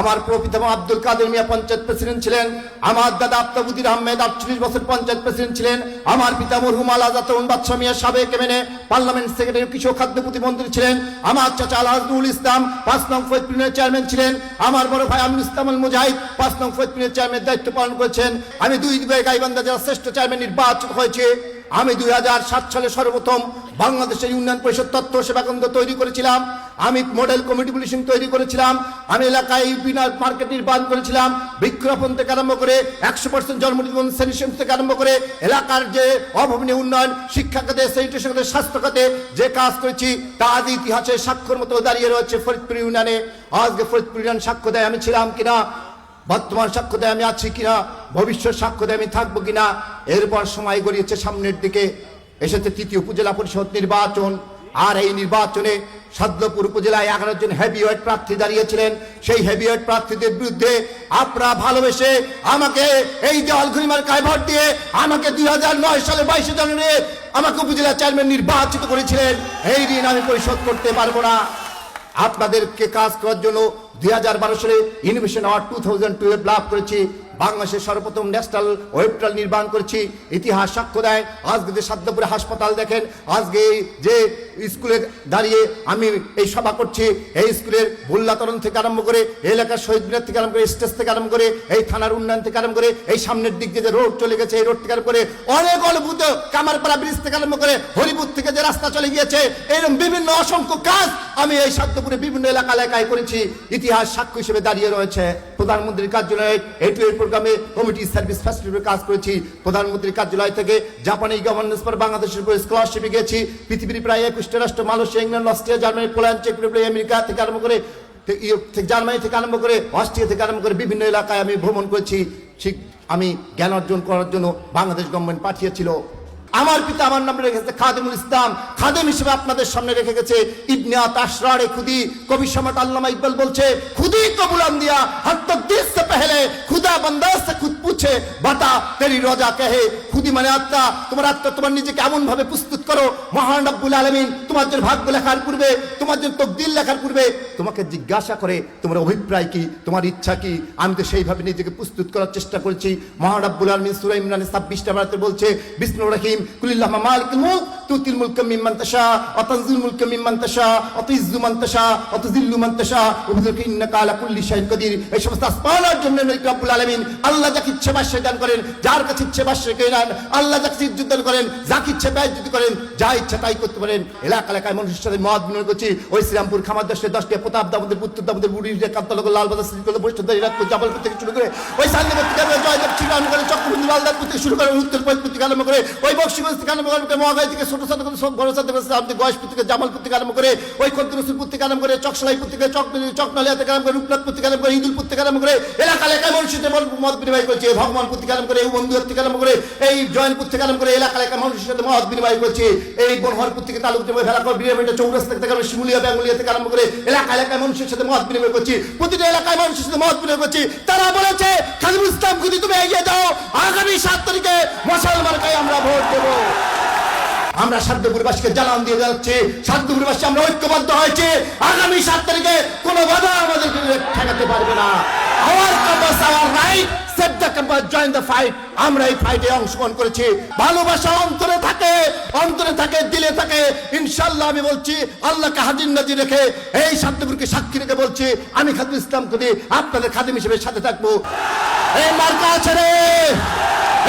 আমার প্রপিতামা আব্দুল কাদের মিয়া পঞ্চায়েত প্রেসিডেন্ট ছিলেন, আমার দাদা আফতাবুদ্দিন আহমেদ আটচল্লিশ বছর পঞ্চায়েত প্রেসিডেন্ট ছিলেন, আমার পিতা মরহুম আলা জাতরুন বাদশাহ মিয়া সাবেক এমএনএ পার্লামেন্ট সেক্রেটারি কৃষক খাদ্য প্রতিমন্ত্রী ছিলেন, আমার চাচা আলাজুল ইসলাম পাঁচ নং ফৈদপুরের চেয়ারম্যান ছিলেন, আমার বড় ভাই আমিনুল ইসলাম আল মুজাহিদ পাঁচ নং ফৈদপুরের চেয়ারম্যান দায়িত্ব পালন করেছেন, আমি দুই দুই গাইবান্ধা জেলার শ্রেষ্ঠ চেয়ারম্যান নির্বাচিত হয়েছে। আমি দুই হাজার সাত সালে সর্বপ্রথম বাংলাদেশের ইউনিয়ন পরিষদ তত্ত্ব সেবা কেন্দ্র তৈরি করেছিলাম। আমি মডেল কমিটি পুলিশিং তৈরি করেছিলাম। আমি এলাকায় ইউপিনার মার্কেট নির্মাণ করেছিলাম। বৃক্ষরোপণ থেকে আরম্ভ করে একশো পার্সেন্ট জন্মদিন সেলিব্রেশন থেকে আরম্ভ করে এলাকার যে অভাবনীয় উন্নয়ন শিক্ষা খাতে স্যানিটেশন খাতে স্বাস্থ্য খাতে যে কাজ করেছি, তা আজ ইতিহাসে স্বাক্ষর মতো দাঁড়িয়ে রয়েছে ফরিদপুর ইউনিয়নে। আজকে ফরিদপুর ইউনিয়ন সাক্ষ্য দেয় আমি ছিলাম কিনা, বর্তমান সাক্ষ্য দেয় আমি আছি কিনা, ভবিষ্যৎ সাক্ষ্য দেয় আমি থাকব কিনা এরপর সময় গড়িয়েছে সামনের দিকে। এসেছে তৃতীয় উপজেলা পরিষদ নির্বাচন। আর এই নির্বাচনে সাদ্দপুর উপজেলায় এগারো জন হেভিওয়েট প্রার্থী দাঁড়িয়েছিলেন। সেই হেভিওয়েট প্রার্থীদের বিরুদ্ধে আপনারা ভালোবেসে আমাকে এই দেওয়াল ঘুরিমার কায় দিয়ে আমাকে দুই হাজার নয় সালে বাইশে জানুয়ারি আমাকে উপজেলা চেয়ারম্যান নির্বাচিত করেছিলেন। এই ঋণ আমি পরিশোধ করতে পারব না। আপনাদেরকে কাজ করার জন্য দুই হাজার বারো সালে innovation award two thousand twelve লাভ করেছি। বাংলাদেশের সর্বপ্রথম ন্যাশনাল ওয়েবটাল নির্মাণ করেছি। ইতিহাস সাক্ষ্য দেয়। আজকে যে সাদ্দাপুরে হাসপাতাল দেখেন, আজকে যে স্কুলে দাঁড়িয়ে আমি এই সভা করছি, এই স্কুলের ভুল্লাতরণ থেকে আরম্ভ করে এলাকার শহীদ মিনার থেকে আরম্ভ করে, স্টেজ থেকে আরম্ভ করে, এই থানার উন্নয়ন থেকে আরম্ভ করে, এই সামনের দিক দিয়ে যে রোড চলে গেছে, এই রোড থেকে আরম্ভ করে, অনেক অদ্ভুত কামারপাড়া ব্রিজ থেকে আরম্ভ করে, হরিপুর থেকে যে রাস্তা চলে গিয়েছে, এরকম বিভিন্ন অসংখ্য কাজ আমি এই সাদ্দপুরে বিভিন্ন এলাকা এলাকায় করেছি। ইতিহাস সাক্ষ্য হিসেবে দাঁড়িয়ে রয়েছে। প্রধানমন্ত্রীর কার্যালয়ে এর প্রোগ্রামে কমিটি সার্ভিস ফ্যাসিলিটির কাজ করেছি। প্রধানমন্ত্রীর কার্যালয় থেকে জাপানি গভর্নেন্স ফর বাংলাদেশের উপর স্কলারশিপে গেছি পৃথিবীর প্রায় একুশটা রাষ্ট্র, Malaysia, England, Austria, Germany, Poland, check Republic, America থেকে আরম্ভ করে জার্মানি থেকে আরম্ভ করে অস্ট্রিয়া থেকে আরম্ভ করে বিভিন্ন এলাকায় আমি ভ্রমণ করেছি। ঠিক আমি জ্ঞান অর্জন করার জন্য বাংলাদেশ গভর্নমেন্ট পাঠিয়েছিল। আমার পিতা আমার নামে রেখেছে খাদেমুল ইসলাম। খাদেম হিসেবে আপনাদের সামনে রেখে গেছে ইবনিয়াত আশরারে খুদি। কবি সম্রাট আল্লামা ইকবাল বলছে, খুদি কবুলান দিয়া হাত্তদ্দিস দিস পেহলে, খুদা বন্দাস খুদ দিচ্ছে বাতা, তেরি রজা কেহে, খুদি মানে আত্মা, তোমার আত্মা তোমার নিজেকে এমন ভাবে প্রস্তুত করো, মহান রব্বুল আলমিন, তোমার জন্য ভাগ্য লেখার পূর্বে, তোমার জন্য তকদিল লেখার পূর্বে, তোমাকে জিজ্ঞাসা করে, তোমার অভিপ্রায় কি, তোমার ইচ্ছা কি, আমি তো সেইভাবে নিজেকে প্রস্তুত করার চেষ্টা করেছি। মহান রব্বুল আলমিন সুরাইমরানের ছাব্বিশটা বেড়াতে বলছে বিষ্ণু রহিম, কুলিল্লাহ মালিক মুখ তুতিল মুলকা মিম্মান তাশা ওয়া তানজিল মুলকা মিম্মান তাশা ওয়া তুইজ্জু মান তাশা ওয়া তুযিল্লু মান তাশা। ওয়া বিযুকা ইন্নাকা আলা কুল্লি শাইইন কাদির। এই সমস্ত আসমানের জন্য মালিক রব্বুল আলামিন আল্লাহ যাকে ইচ্ছে বাসে দান করেন, যার কাছে ইচ্ছে বাসে কেনান আল্লাহ যাকে ইজ্জত দান করেন, যাকে ইচ্ছে ব্যয় যদি করেন, যা ইচ্ছা তাই করতে পারেন। এলাকা এলাকায় মানুষের সাথে মত বিনিময় করছি। ওই শ্রীরামপুর খামার দশটা দশটা প্রতাপ দামোদর পুত্র দামোদর, বুড়ি কান্তলক লাল বাজার শ্রীকল বৈষ্ণব ইরাকপুর জামালপুর থেকে শুরু করে ওই সান্দিপুর থেকে জয়দেব শ্রীরাম করে চক্রবর্তী লালদারপুর থেকে শুরু করে উত্তর পরিপুর থেকে আরম্ভ করে ওই বক্সিগঞ্জ থেকে আরম্ভ করে মহাগাই থেকে ছোট ছোট সব বড় সাথে আমাদের গয়েশপুর থেকে জামালপুর থেকে আরম্ভ করে ওই খদ্দরসুরপুর থেকে আরম্ভ করে চকসলাইপুর থেকে চক চকনালিয়া থেকে আরম্ভ করে রূপনাথপুর থেকে আরম্ভ করে ইদুলপুর থেকে আরম্ভ করে এলাকা এলাকায় মানুষের মত বিনিময় করছে ভগবানপুর থেকে আরম্ভ করে এই বন্ধুর থেকে আরম্ভ করে এই জয়নপুর থেকে আরম্ভ করে এলাকা এলাকায় মানুষের সাথে মত বিনিময় করছে এই বনহরপুর থেকে তালুক থেকে ভেলা করে বিরিয়ামিটা চৌরাস্তা থেকে আরম্ভ শিমুলিয়া ব্যাঙ্গুলিয়া থেকে আরম্ভ করে এলাকা এলাকায় মানুষের সাথে মত বিনিময় করছি প্রতিটা এলাকায় মানুষের সাথে মত বিনিময় করছি তারা বলেছে খালিমুল ইসলাম যদি তুমি এগিয়ে যাও আগামী সাত তারিখে মশাল মার্কায় আমরা ভোট দেবো আমরা সাধ্যপুরবাসীকে জানান দিয়ে যাচ্ছি। সাধ্যপুরবাসী আমরা ঐক্যবদ্ধ হয়েছে। আগামী সাত তারিখে কোনো বাধা আমাদেরকে ঠেকাতে পারবে না। Our our right set the campus join the fight আমরা এই ফাইটে অংশগ্রহণ করেছি। ভালোবাসা অন্তরে থাকে অন্তরে থাকে, দিলে থাকে। ইনশাল্লাহ আমি বলছি, আল্লাহকে হাজির নাজির রেখে এই সাধ্যপুরকে সাক্ষী রেখে বলছি, আমি খাদুল ইসলাম করি আপনাদের খাদিম হিসেবে সাথে থাকব। এই মার্কা আছে রে।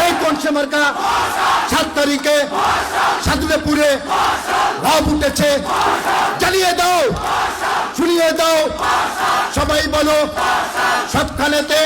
এই কোন সে মার্কা? সাত তারিখে সাতুলেপুরে ভাব উঠেছে জ্বালিয়ে দাও শুনিয়ে দাও। সবাই বলো সবখানেতে